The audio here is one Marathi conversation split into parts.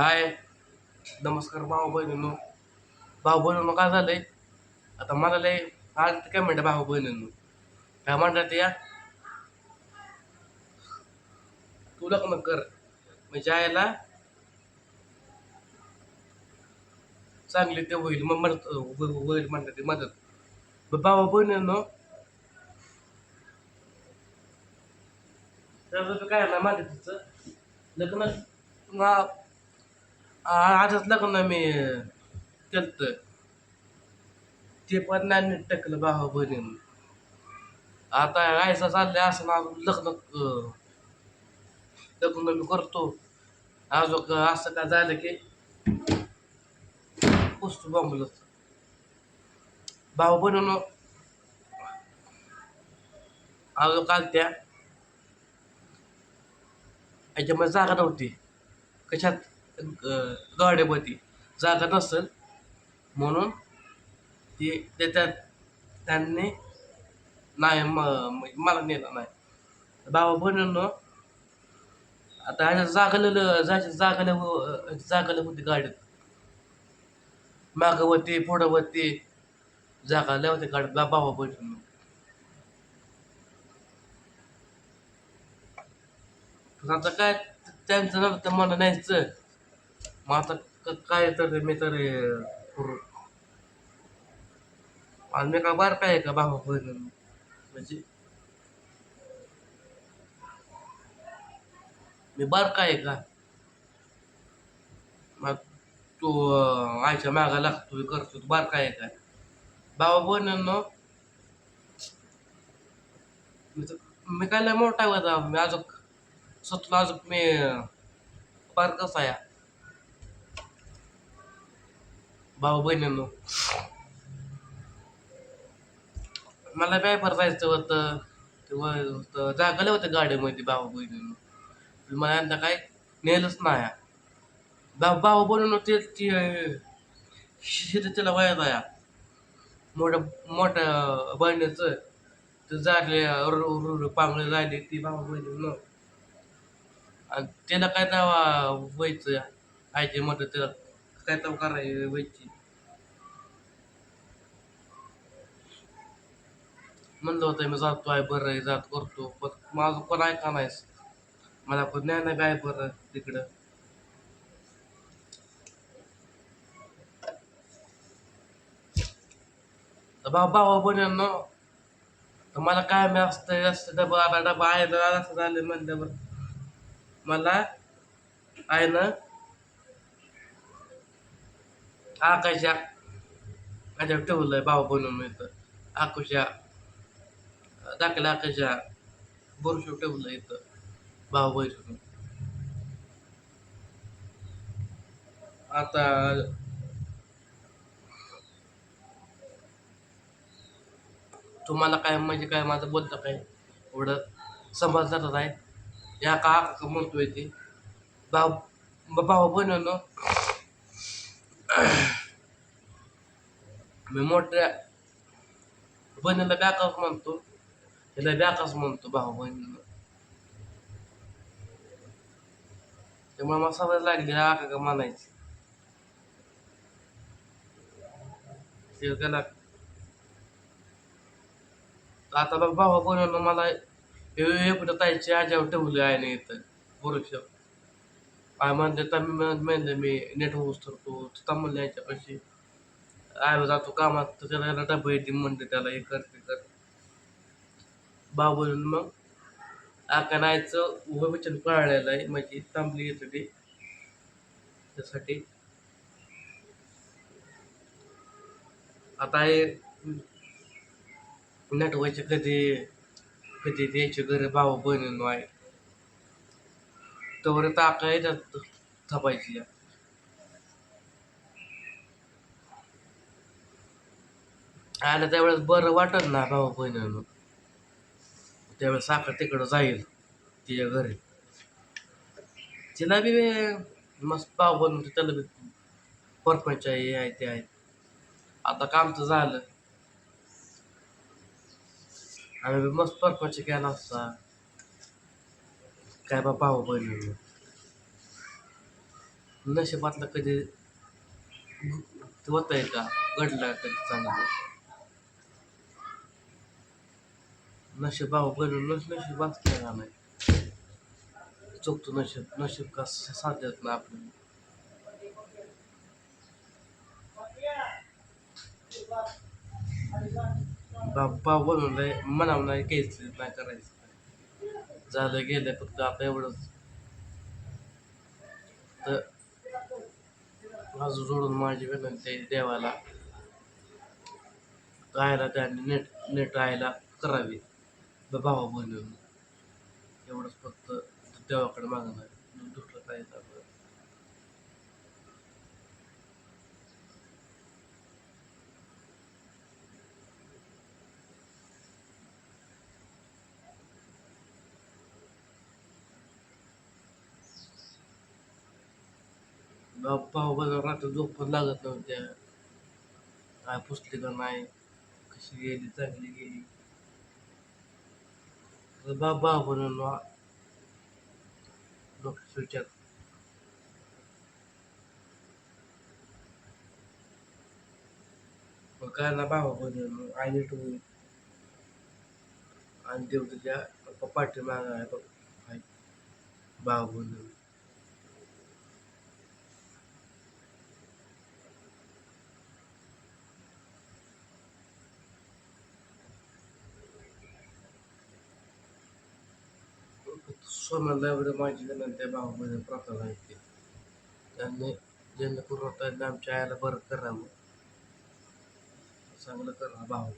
हाय. नमस्कार भाऊ बहिणींनो. भाऊ बहिणींनो काय झालंय? आता मला लय आज काय म्हणतं भाऊ बहिणींनो. काय म्हणतात या? तू लग्न कर. म्हणजे जायला चांगली ते होईल मग मदत होईल म्हणतात ते मदत. भाऊ बहिणींनो. त्याचं काय ना मदतीचं लग्न आजच लग्न मी केलत. ते पण नाही नीट टकलं भावा बहिणीनं आता आयसा चाललंय असं ना लग्न लग्न मी करतो. अजून असं का झालं की पुस्तू बॉम्बलच भाऊ बहिणीनं आजो काल त्या याच्यामध्ये जागा नव्हती. कशात? गाड्यामध्ये जागा नसेल म्हणून ते त्याच्यात त्यांनी नाही म मला नेलं नाही. बाबा बनवणं आता ह्याच्या जागलेलं जायच्या जागल्या जागल्या होती गाडीत. मागं होती जागा लय होती गाडीत. बाबा बनवणं आता काय त्यांचं नव्हतं मला न्यायचं. मग आता क- काय तर मी तर करू आणि मी का बार काय का भावा म्हणजे मी बार काय का? मग तू अं, आईच्या मागा लागतो करतो तू बार काय काय बाबा बहिणींनो मी तर- मी काय लय मोठा होता मी अजून स्वतःला अजून मी बार कसा आहे. भाऊ बहिणींनो मला पेपर जायचं होतं? तेव्हा होतं जागलं होतं गाडीमध्ये भाऊ बहिणींनो मला यांना काय नेलंच नाही भाऊ भाऊ बनवून ते ती शेती त्याला वयात आहे मोठ्या मोठ्या बहिणीचं ते जाले पांगळे झाले ती भाऊ बहिणीनं आणि त्याला काय नावा व्हायचं? आयचे म्हटलं त्याला काय तर करायची? व्हायची म्हणलं होतं मी जातो आहे बरं आहे जात करतो. पण माझं पण ऐका नाहीस. मला पण नाही ना काय बरं तिकडं. तर भाऊ भाऊ बनवणं तर मला काय मी असतं असतं डबा आता डबा आहे ना असं झालं म्हणल्यावर मला आहे ना आकाशा माझ्या ठेवलंय भाऊ बनवून इथं. आकुशा दाखला आकाशा बोरशो ठेवलं इथं भाऊ बहिण आता तुम्हाला काय म्हणजे काय माझं बोलतं काय? एवढं समजणार आहे या का का म्हणतोय ते? भाऊ भाऊ बनवणं मी मोठ्या बहिणीला का म्हणतो? त्याला बॅकअप म्हणतो भाऊ बहिणीनं त्यामुळे मला सवय लागली आका का म्हणायची त्याला आता बघ भाऊ बनवणं मला एवढं ताईची आजावर ठेवली आहे ना इथं पुरुष काय म्हणते तर मी म्हणलं मी नेट होऊस तरतो तिथं म्हणलं याच्यापाशी आय जातो कामात तर त्याला डबे येते म्हणते त्याला हे कर ते बाबून मग आका नायचं उभं वचन पाळलेलं आहे. म्हणजे थांबली येत त्यासाठी. आता हे नटवायचे कधी कधी द्यायचे घरी बाबा बहिणी आहे. तवर टाका येतात थपायची. आलं त्यावेळेस बरं वाटत ना भाऊ बहिणीनं. त्यावेळेस साखर तिकडं जाईल तिच्या घरी. तिला बी मस्त पाव बनवून त्याला बी परपंच हे आहे ते आहे. आता कामचं झालं. आम्ही बी मस्त परपंच केला असता. काय बा भाऊ बहिणीनं नशिबातलं कधी होत आहे का? घडलं कधी चांगलं? नशीब भाऊ बनूनच नशीब असलं का नाही चुकतो नशीब नशीब का साथ देत ना आपण भाऊ भाऊ बनून नाही म्हणावं नाही घ्यायचं नाही करायचं. झालं गेलं फक्त आता एवढंच. तर माझं जोडून माझी विनंती आहे देवाला. राहायला त्याने नेट नेट राहायला करावी. भावा बनून एवढंच फक्त देवाकडे मागणं. आहे दुसरं काय नाही आपलं. भाऊ रात्री झोप पण लागत नव्हत्या. काय पुसली का नाही? कशी गेली? चांगली गेली? तर बा भाऊ बनून डोक्याचा विचार मग काय ना भावा बनून आईने ठेवून आणि देव तुझ्या पाठीमाग सोनाला एवढं माझी विनंती आहे भावामध्ये प्रार्थना आहे की त्यांनी ज्यांनी पुरवठा आमच्या आईला बरं करावं चांगलं करा भाऊ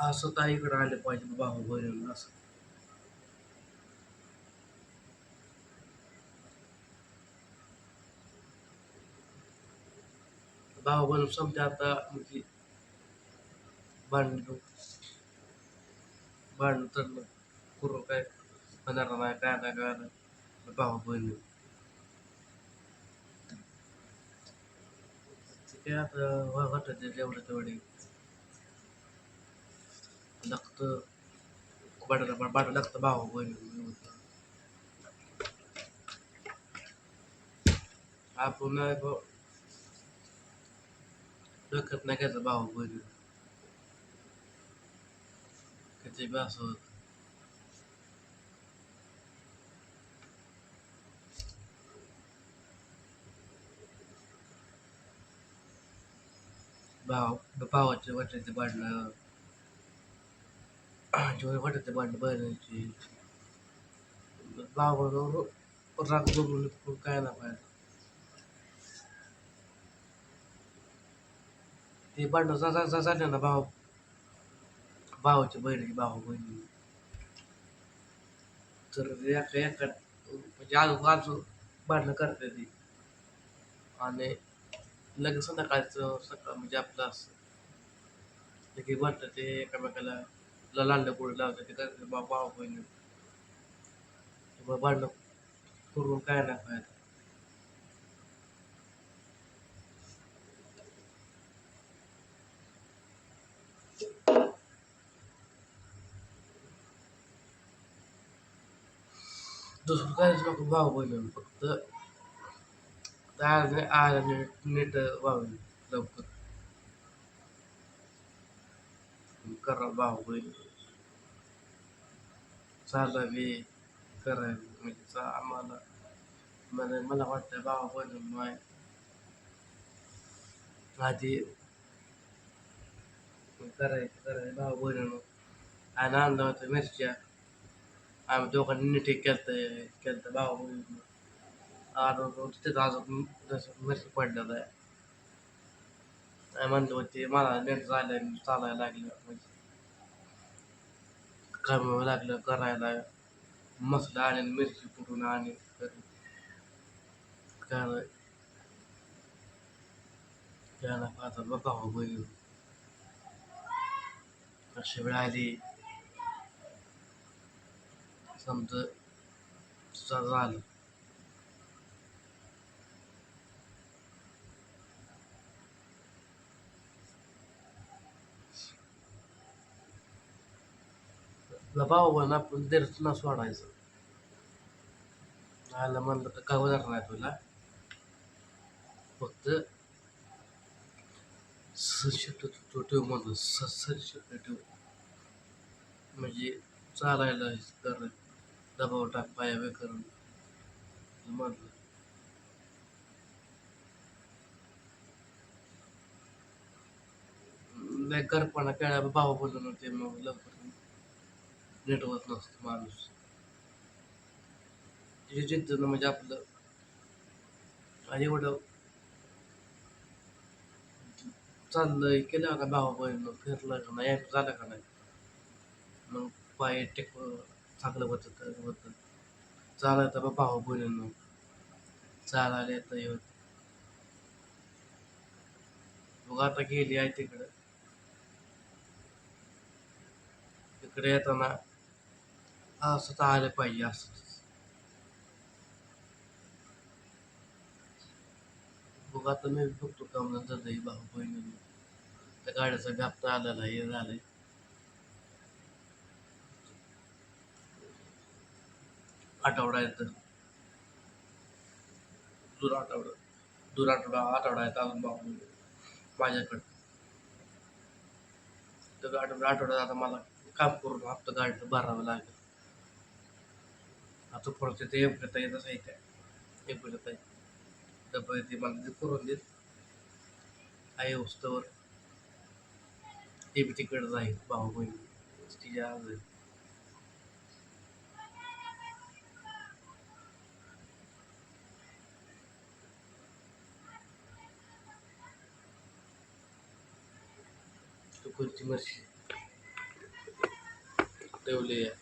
असं ताईकडे आले पाहिजे भाऊ बहीण असं भाऊ बहीण समजा आता म्हणजे भांडण भांडण तर करू काय होणार नाही काय नाही. काय नाही भाऊ ते आता वाटत जेवढं तेवढे लागतं बाटाला बाटा लागतं भाऊ आपण नाही डोक्यात नाही घ्यायचं भाऊ बहीण. किती बी असं होत भाव भावाचे वाटायचे भांडणं जेवढे वाटायचे भांडणं बहिणीची भावाबरोबर राग बघून काय ना पाहिजे ते भांडणं जा जा- जा झाले ना भाव भावाची बहिणीची भाऊ बहिणी. तर एका एका म्हणजे आजू आजू भांडणं करते ती. आणि लगेच संध्याकाळचं सकाळ म्हणजे आपलं असं. लगेच म्हणतं ते एकामेकाला ला लांडं गोळी लावतात ते करते बा भाऊ बहिणी. भांडणं करून काय नाही फायदा दुसरं काहीच नको भाऊ बहिणी फक्त तयार आला नीट नीट व्हावी लवकर करा भाऊ बहीण चालावी करावी म्हणजे चा आम्हाला मला मला वाटतं भाऊ बहीण माय आधी करायचं करायचं भाऊ बहीण आणि आणलं होतं मिरच्या आम्ही दोघांनी नीट केलं केलं भाऊ बहीण आणि तिथं अजून जसं मिरची पडलेलं आहे काय म्हणलं होते मला नेट झालं चालायला लागलं म्हणजे कमी लागलं करायला मसाला आणि मिरची कुठून आणि काय त्याला पाहता बघा हो बहीण अशी वेळ आली समजा तुझं झालं. भाऊ आपण आपण ना सोडायचं. आलं म्हणलं तर का होणार नाही तुला? फक्त सशक्त तो ठेव म्हणतो स सशक्त ठेव. म्हणजे चालायला हे दबाव टाक पाया वे करून म्हटलं. लय गरपणा केला भावा बोलून होते मग लवकर नीट होत नसतं माणूस. तिची जिद्दनं म्हणजे आपलं. आणि एवढं चाललंय केलं का भावा बहिण फिरलं का नाही झालं का नाही? मग पाय टेक चांगलं होतं होतं. चालायचं बा भाऊ बहिणीनं चालायला येतं येत मग आता गेली आहे तिकडं. तिकडे येताना असं तर आलं पाहिजे असं मग आता मी बघतो काम नंतर भाऊ बहिणी त्या गाड्याचा गाप तर आलेला हे झालंय. आठवडा येतं. दुरा आठवडा. दुरा आठवडा आठवडा येतं अजून भाऊ माझ्याकडं. तर आठवडा आठवड्यात आता मला काम करून हप्ता गाडीला भरावं लागेल. आता पुढचं ते एवढं येतच आहे काय एवढं आहे. डबल ते मला ते करून देत. आहे वस्तूवर. ते बी तिकडे आहे भाऊ बहीण. तिच्या आज आहे. मर्शी ठेवली आहे